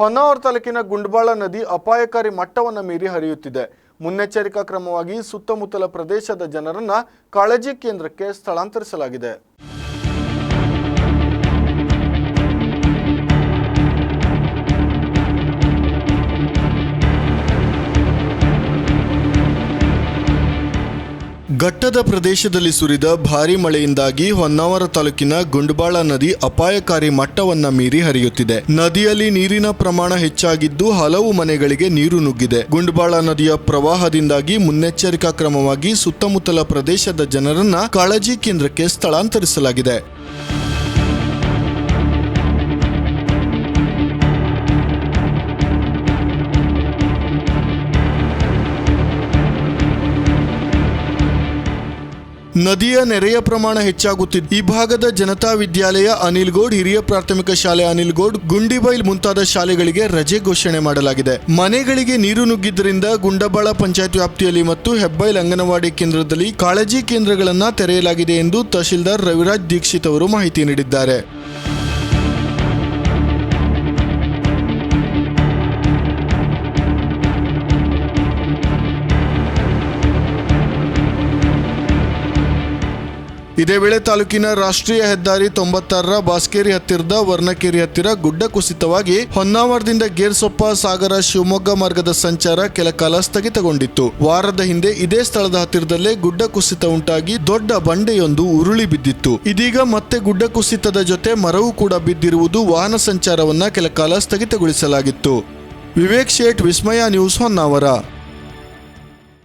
ಹೊನ್ನಾವರ ತಾಲೂಕಿನ ಗುಂಡ್ಬಾಳ ನದಿ ಅಪಾಯಕಾರಿ ಮಟ್ಟವನ್ನು ಮೀರಿ ಹರಿಯುತ್ತಿದೆ. ಮುನ್ನೆಚ್ಚರಿಕಾ ಕ್ರಮವಾಗಿ ಸುತ್ತಮುತ್ತಲ ಪ್ರದೇಶದ ಜನರನ್ನ ಕಾಳಜಿ ಕೇಂದ್ರಕ್ಕೆ ಸ್ಥಳಾಂತರಿಸಲಾಗಿದೆ. ಘಟ್ಟದ ಪ್ರದೇಶದಲ್ಲಿ ಸುರಿದ ಭಾರಿ ಮಳೆಯಿಂದಾಗಿ ಹೊನ್ನಾವರ ತಾಲೂಕಿನ ಗುಂಡ್ಬಾಳ ನದಿ ಅಪಾಯಕಾರಿ ಮಟ್ಟವನ್ನ ಮೀರಿ ಹರಿಯುತ್ತಿದೆ. ನದಿಯಲ್ಲಿ ನೀರಿನ ಪ್ರಮಾಣ ಹೆಚ್ಚಾಗಿದ್ದು ಹಲವು ಮನೆಗಳಿಗೆ ನೀರು ನುಗ್ಗಿದೆ. ಗುಂಡ್ಬಾಳ ನದಿಯ ಪ್ರವಾಹದಿಂದಾಗಿ ಮುನ್ನೆಚ್ಚರಿಕಾ ಕ್ರಮವಾಗಿ ಸುತ್ತಮುತ್ತಲ ಪ್ರದೇಶದ ಜನರನ್ನ ಕಾಳಜಿ ಕೇಂದ್ರಕ್ಕೆ ಸ್ಥಳಾಂತರಿಸಲಾಗಿದೆ. ನದಿಯ ನೆರೆಯ ಪ್ರಮಾಣ ಹೆಚ್ಚಾಗುತ್ತಿದ್ದು ಈ ಭಾಗದ ಜನತಾ ವಿದ್ಯಾಲಯ ಅನಿಲ್ಗೋಡ್ ಹಿರಿಯ ಪ್ರಾಥಮಿಕ ಶಾಲೆ ಅನಿಲ್ಗೋಡ್ ಗುಂಡಿಬೈಲ್ ಮುಂತಾದ ಶಾಲೆಗಳಿಗೆ ರಜೆ ಘೋಷಣೆ ಮಾಡಲಾಗಿದೆ. ಮನೆಗಳಿಗೆ ನೀರು ನುಗ್ಗಿದ್ದರಿಂದ ಗುಂಡಬಾಳ ಪಂಚಾಯತ್ ವ್ಯಾಪ್ತಿಯಲ್ಲಿ ಮತ್ತು ಹೆಬ್ಬೈಲ್ ಅಂಗನವಾಡಿ ಕೇಂದ್ರದಲ್ಲಿ ಕಾಳಜಿ ಕೇಂದ್ರಗಳನ್ನು ತೆರೆಯಲಾಗಿದೆ ಎಂದು ತಹಶೀಲ್ದಾರ್ ರವಿರಾಜ್ ದೀಕ್ಷಿತ್ ಅವರು ಮಾಹಿತಿ ನೀಡಿದ್ದಾರೆ. ಇದೇ ವೇಳೆ ತಾಲೂಕಿನ ರಾಷ್ಟ್ರೀಯ ಹೆದ್ದಾರಿ ತೊಂಬತ್ತಾರರ ಬಾಸ್ಕೇರಿ ಹತ್ತಿರದ ವರ್ಣಕೇರಿ ಹತ್ತಿರ ಗುಡ್ಡ ಕುಸಿತವಾಗಿ ಹೊನ್ನಾವರದಿಂದ ಗೇರ್ಸೊಪ್ಪ, ಸಾಗರ, ಶಿವಮೊಗ್ಗ ಮಾರ್ಗದ ಸಂಚಾರ ಕೆಲಕಾಲ ಸ್ಥಗಿತಗೊಂಡಿತ್ತು. ವಾರದ ಹಿಂದೆ ಇದೇ ಸ್ಥಳದ ಹತ್ತಿರದಲ್ಲೇ ಗುಡ್ಡ ಕುಸಿತ ಉಂಟಾಗಿ ದೊಡ್ಡ ಬಂಡೆಯೊಂದು ಉರುಳಿ ಬಿದ್ದಿತ್ತು. ಇದೀಗ ಮತ್ತೆ ಗುಡ್ಡ ಕುಸಿತದ ಜೊತೆ ಮರವು ಕೂಡ ಬಿದ್ದಿರುವುದು ವಾಹನ ಸಂಚಾರವನ್ನ ಕೆಲಕಾಲ ಸ್ಥಗಿತಗೊಳಿಸಲಾಗಿತ್ತು. ವಿವೇಕ್ ಶೇಟ್, ವಿಸ್ಮಯ ನ್ಯೂಸ್ ಹೊನ್ನಾವರ.